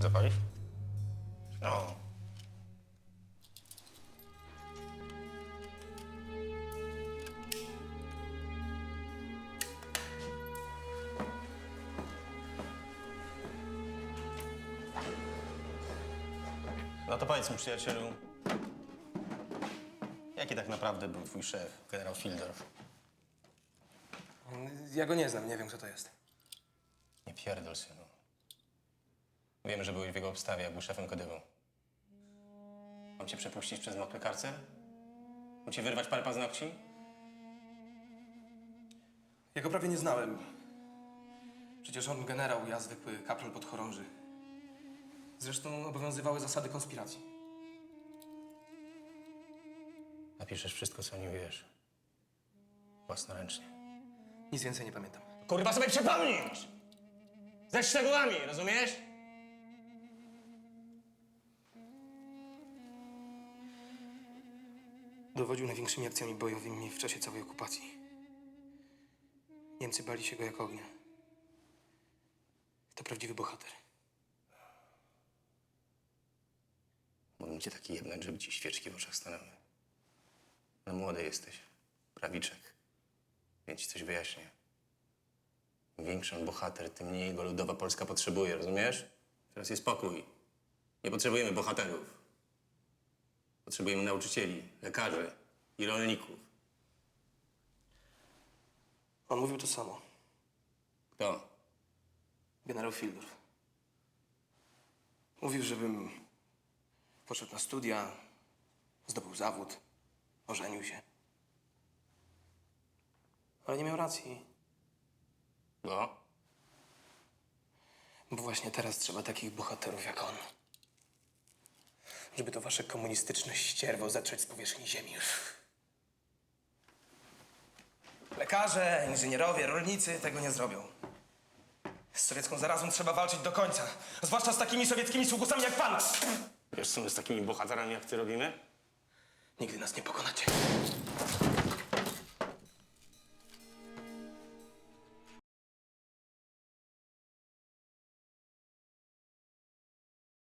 Zapalisz? No. No to powiedz mi, przyjacielu, jaki tak naprawdę był twój szef, generał Fildorf? Ja go nie znam, nie wiem, kto to jest. Nie pierdol, synu. Wiemy, że byłeś w jego obstawie, jak był szefem Kodywu. Mam cię przepuścić przez mokry karcer? Mam ci wyrwać parę paznokci? Ja go prawie nie znałem. Przecież on generał, ja zwykły kaprol podchorąży. Zresztą obowiązywały zasady konspiracji. Napiszesz wszystko, co o nim wiesz. Własnoręcznie. Nic więcej nie pamiętam. Kurwa sobie przypomnisz! Ze szczegółami, rozumiesz? Dowodził największymi akcjami bojowymi w czasie całej okupacji. Niemcy bali się go jak ognia. To prawdziwy bohater. Mógłbym cię taki jebnąć, żeby ci świeczki w oczach stanęły. No młody jesteś. Prawiczek. Więc ci coś wyjaśnię. Im większy on bohater, tym mniej go ludowa Polska potrzebuje, rozumiesz? Teraz jest spokój. Nie potrzebujemy bohaterów. Potrzebujemy nauczycieli, lekarzy i rolników. On mówił to samo. Kto? Generał Fildorf. Mówił, żebym poszedł na studia, zdobył zawód, ożenił się. Ale nie miał racji, No? bo właśnie teraz trzeba takich bohaterów jak on. Żeby to wasze komunistyczne ścierwo zatrzeć z powierzchni ziemi. Lekarze, inżynierowie, rolnicy tego nie zrobią. Z sowiecką zarazą trzeba walczyć do końca. Zwłaszcza z takimi sowieckimi sługusami jak pan. Wiesz, co my z takimi bohaterami jak ty robimy? Nigdy nas nie pokonacie.